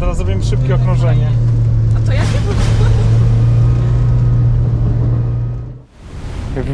teraz zrobimy szybkie okrążenie. A to jakie było?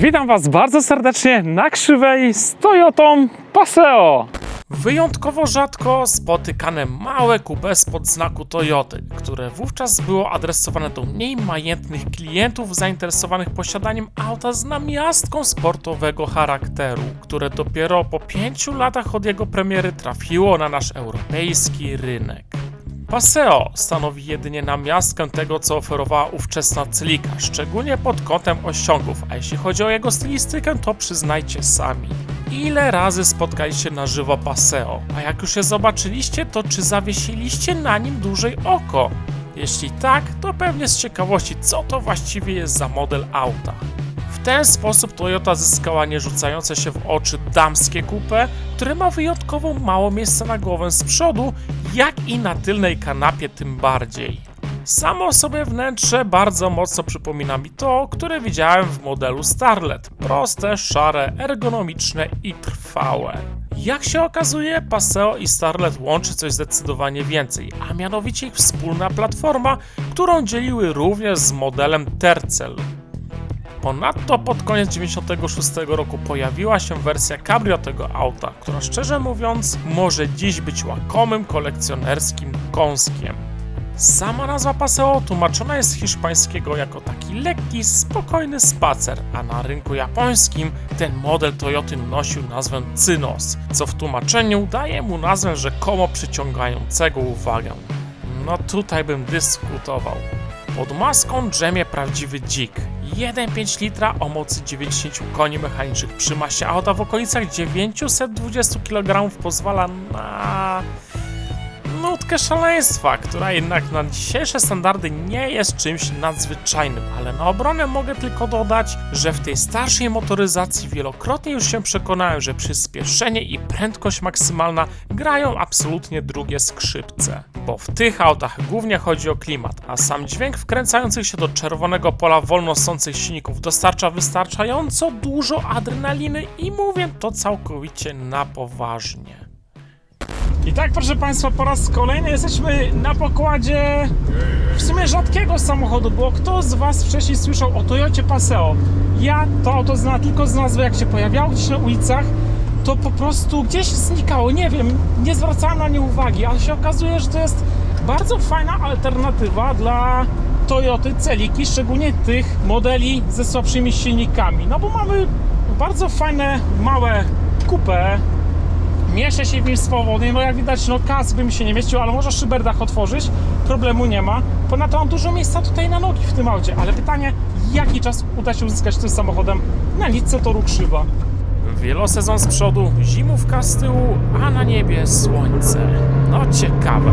Witam Was bardzo serdecznie na krzywej z Toyotą Paseo. Wyjątkowo rzadko spotykane małe coupé spod znaku Toyoty, które wówczas było adresowane do mniej majętnych klientów zainteresowanych posiadaniem auta z namiastką sportowego charakteru, które dopiero po pięciu latach od jego premiery trafiło na nasz europejski rynek. Paseo stanowi jedynie namiastkę tego, co oferowała ówczesna Celica, szczególnie pod kątem osiągów, a jeśli chodzi o jego stylistykę, to przyznajcie sami. Ile razy spotkaliście na żywo Paseo? A jak już je zobaczyliście, to czy zawiesiliście na nim dłużej oko? Jeśli tak, to pewnie z ciekawości, co to właściwie jest za model auta. W ten sposób Toyota zyskała nierzucające się w oczy damskie coupe, które ma wyjątkowo mało miejsca na głowę z przodu, jak i na tylnej kanapie tym bardziej. Samo sobie wnętrze bardzo mocno przypomina mi to, które widziałem w modelu Starlet. Proste, szare, ergonomiczne i trwałe. Jak się okazuje, Paseo i Starlet łączy coś zdecydowanie więcej, a mianowicie ich wspólna platforma, którą dzieliły również z modelem Tercel. Ponadto pod koniec 96 roku pojawiła się wersja cabrio tego auta, która szczerze mówiąc może dziś być łakomym kolekcjonerskim kąskiem. Sama nazwa Paseo tłumaczona jest z hiszpańskiego jako taki lekki, spokojny spacer, a na rynku japońskim ten model Toyoty nosił nazwę Cynos, co w tłumaczeniu daje mu nazwę rzekomo przyciągającego uwagę. No tutaj bym dyskutował. Pod maską drzemie prawdziwy dzik. 1,5 litra o mocy 90 koni mechanicznych przy masie auta w okolicach 920 kg pozwala na nutkę szaleństwa, która jednak na dzisiejsze standardy nie jest czymś nadzwyczajnym, ale na obronę mogę tylko dodać, że w tej starszej motoryzacji wielokrotnie już się przekonałem, że przyspieszenie i prędkość maksymalna grają absolutnie drugie skrzypce. Bo w tych autach głównie chodzi o klimat, a sam dźwięk wkręcających się do czerwonego pola wolno sących silników dostarcza wystarczająco dużo adrenaliny i mówię to całkowicie na poważnie. I tak, proszę Państwa, po raz kolejny jesteśmy na pokładzie w sumie rzadkiego samochodu, bo kto z Was wcześniej słyszał o Toyocie Paseo? Ja to auto znam tylko z nazwy, jak się pojawiało gdzieś na ulicach, to po prostu gdzieś znikało, nie wiem, nie zwracałem na nie uwagi, ale się okazuje, że to jest bardzo fajna alternatywa dla Toyoty Celiki, szczególnie tych modeli ze słabszymi silnikami, no bo mamy bardzo fajne, małe kupę, Mieszczę się w nim swobodnie, no jak widać, no kas by mi się nie mieścił, ale może szyberdach otworzyć, problemu nie ma. Ponadto mam dużo miejsca tutaj na nogi w tym aucie, ale pytanie, jaki czas uda się uzyskać tym samochodem na nitce toru krzywa? Wielosezon z przodu, zimówka z tyłu, a na niebie słońce. No ciekawe.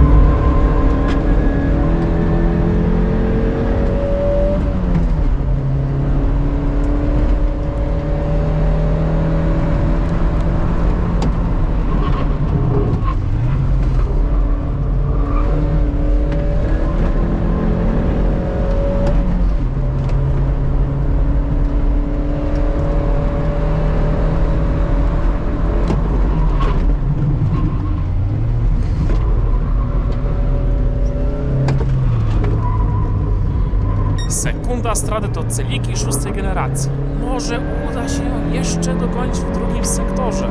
Sekunda strady to celiki szóstej generacji. Może uda się ją jeszcze dogonić w drugim sektorze.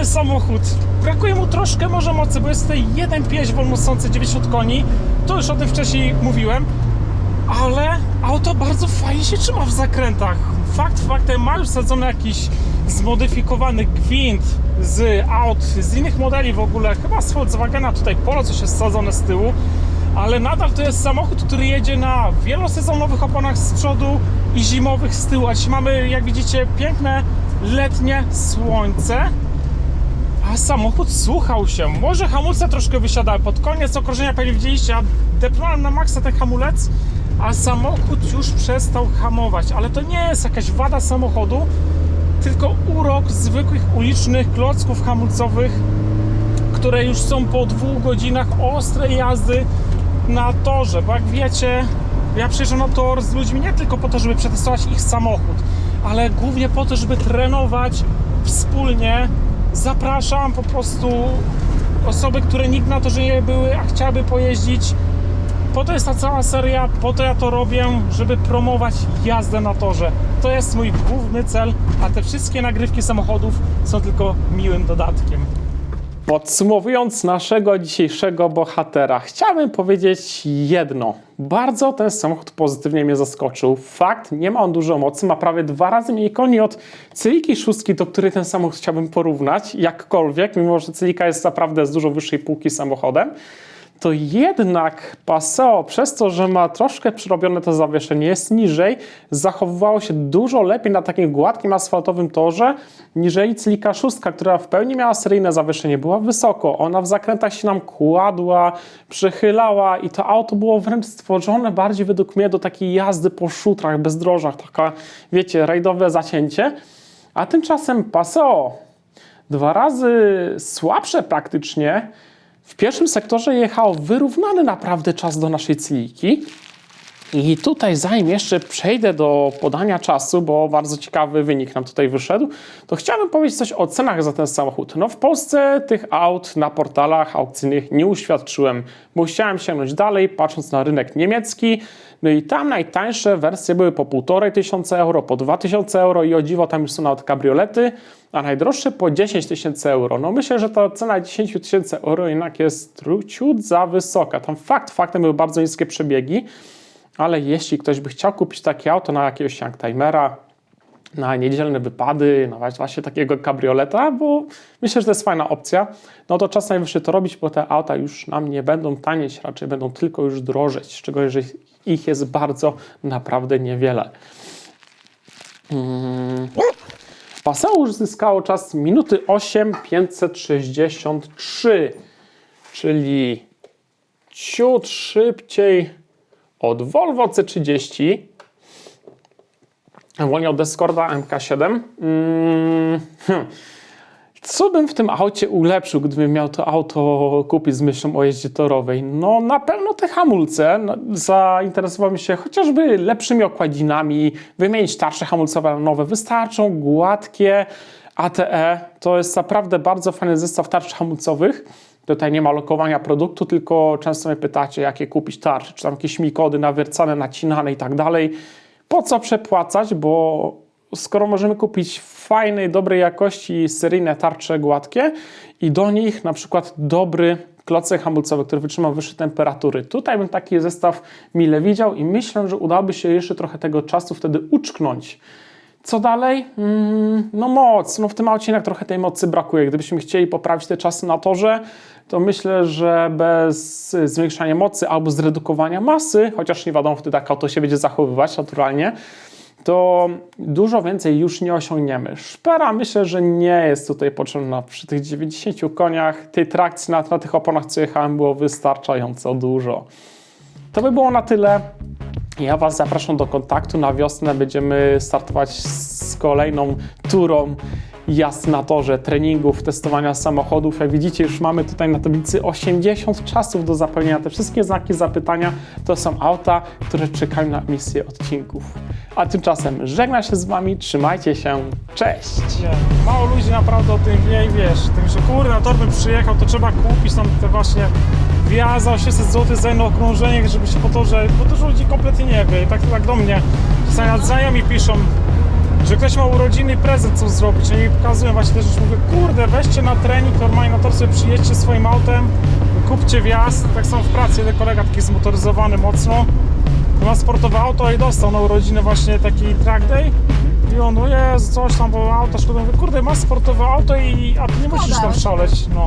Fajny samochód. Brakuje mu troszkę może mocy, bo jest tutaj 1.5 wolnosący 90 koni. To już o tym wcześniej mówiłem. Ale auto bardzo fajnie się trzyma w zakrętach. Fakt faktem ma już sadzony jakiś zmodyfikowany gwint z aut, z innych modeli w ogóle. Chyba z Volkswagena tutaj Polo coś jest sadzone z tyłu. Ale nadal to jest samochód, który jedzie na wielosezonowych oponach z przodu i zimowych z tyłu. A dzisiaj mamy, jak widzicie, piękne letnie słońce. A samochód słuchał się. Może hamulce troszkę wysiadały. Pod koniec okrążenia pewnie widzieliście, ja depnąłem na maksa ten hamulec, a samochód już przestał hamować. Ale to nie jest jakaś wada samochodu, tylko urok zwykłych ulicznych klocków hamulcowych, które już są po dwóch godzinach ostrej jazdy na torze. Bo jak wiecie, ja przyjeżdżam na tor z ludźmi nie tylko po to, żeby przetestować ich samochód, ale głównie po to, żeby trenować wspólnie. Zapraszam po prostu osoby, które nigdy na torze nie były, a chciałyby pojeździć. Po to jest ta cała seria, po to ja to robię, żeby promować jazdę na torze. To jest mój główny cel, a te wszystkie nagrywki samochodów są tylko miłym dodatkiem. Podsumowując naszego dzisiejszego bohatera, chciałbym powiedzieć jedno. Bardzo ten samochód pozytywnie mnie zaskoczył. Fakt, nie ma on dużo mocy, ma prawie dwa razy mniej koni od Cyliki szóstki, do której ten samochód chciałbym porównać, jakkolwiek, mimo że Cylika jest naprawdę z dużo wyższej półki samochodem to jednak Paseo, przez to, że ma troszkę przyrobione to zawieszenie, jest niżej, zachowywało się dużo lepiej na takim gładkim asfaltowym torze, niżeli Cylika 6, która w pełni miała seryjne zawieszenie, była wysoko, ona w zakrętach się nam kładła, przechylała i to auto było wręcz stworzone bardziej według mnie do takiej jazdy po szutrach, bezdrożach, taka, wiecie, rajdowe zacięcie, a tymczasem Paseo dwa razy słabsze praktycznie, w pierwszym sektorze jechał wyrównany naprawdę czas do naszej cyliki. I tutaj, zanim jeszcze przejdę do podania czasu, bo bardzo ciekawy wynik nam tutaj wyszedł, to chciałbym powiedzieć coś o cenach za ten samochód. No w Polsce tych aut na portalach aukcyjnych nie uświadczyłem, bo chciałem sięgnąć dalej, patrząc na rynek niemiecki. No i tam najtańsze wersje były po 1,5 tysiąca euro, po 2000 euro i o dziwo tam już są nawet kabriolety, a najdroższe po 10 tysięcy euro. No myślę, że ta cena 10 tysięcy euro jednak jest ciut za wysoka. Tam fakt faktem były bardzo niskie przebiegi, ale jeśli ktoś by chciał kupić takie auto na jakiegoś youngtimera, na niedzielne wypady, na właśnie takiego kabrioleta, bo myślę, że to jest fajna opcja, no to czas najwyższy to robić, bo te auta już nam nie będą tanieć, raczej będą tylko już drożeć, szczególnie, że ich jest bardzo naprawdę niewiele. Hmm. Paseo uzyskało czas minuty 8,563, czyli ciut szybciej od Volvo C30, wolniej od Escorta MK7. Mm, hmm. Co bym w tym aucie ulepszył, gdybym miał to auto kupić z myślą o jeździe torowej? No na pewno te hamulce. No, zainteresowałem się chociażby lepszymi okładzinami, wymienić tarcze hamulcowe na nowe. Wystarczą gładkie ATE. To jest naprawdę bardzo fajny zestaw tarcz hamulcowych. Tutaj nie ma lokowania produktu, tylko często mnie pytacie, jakie kupić tarcze, czy tam jakieś mikody nawiercane, nacinane i tak dalej. Po co przepłacać, bo skoro możemy kupić fajnej, dobrej jakości seryjne tarcze gładkie i do nich na przykład dobry klocek hamulcowy, który wytrzyma wyższe temperatury. Tutaj bym taki zestaw mile widział i myślę, że udałoby się jeszcze trochę tego czasu wtedy uczknąć. Co dalej? Mm, no moc. No w tym aucie jednak trochę tej mocy brakuje. Gdybyśmy chcieli poprawić te czasy na torze, to myślę, że bez zwiększania mocy albo zredukowania masy, chociaż nie wiadomo wtedy jak auto się będzie zachowywać naturalnie, to dużo więcej już nie osiągniemy. Szpera myślę, że nie jest tutaj potrzebna. Przy tych 90 koniach tej trakcji na, na tych oponach, co jechałem, było wystarczająco dużo. To by było na tyle. Ja Was zapraszam do kontaktu. Na wiosnę będziemy startować z kolejną turą jazd na torze, treningów, testowania samochodów. Jak widzicie, już mamy tutaj na tablicy 80 czasów do zapełnienia. Te wszystkie znaki zapytania to są auta, które czekają na emisję odcinków. A tymczasem żegnam się z Wami, trzymajcie się, cześć! Mało ludzi naprawdę o tym wie i wiesz, tym, że kurde, na tor bym przyjechał, to trzeba kupić tam te właśnie wjazd za 800 zł za jedno okrążenie, żeby się po torze, bo dużo ludzi kompletnie nie wie i tak, tak do mnie czasami nawet znajomi piszą, że ktoś ma urodziny i prezent chcą zrobić. No i pokazują właśnie też, że mówię, kurde, weźcie na trening, normalnie na tor sobie przyjedźcie swoim autem, kupcie wjazd. Tak samo w pracy, jeden kolega taki zmotoryzowany mocno, ma sportowe auto i dostał na urodziny właśnie taki track day. I on, no jest coś tam, bo auto szkoda. Mówię, kurde, masz sportowe auto i a ty nie musisz tam szaleć. No.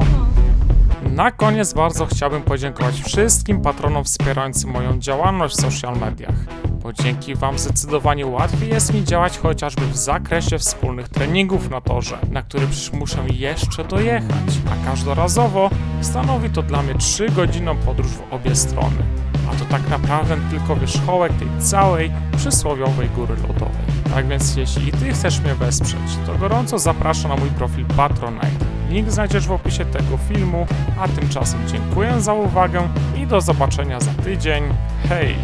Na koniec bardzo chciałbym podziękować wszystkim patronom wspierającym moją działalność w social mediach, bo dzięki Wam zdecydowanie łatwiej jest mi działać chociażby w zakresie wspólnych treningów na torze, na który przecież muszę jeszcze dojechać, a każdorazowo stanowi to dla mnie 3-godzinną podróż w obie strony. A to tak naprawdę tylko wierzchołek tej całej przysłowiowej góry lodowej. Tak więc jeśli i Ty chcesz mnie wesprzeć, to gorąco zapraszam na mój profil Patronite. Link znajdziesz w opisie tego filmu, a tymczasem dziękuję za uwagę i do zobaczenia za tydzień. Hej!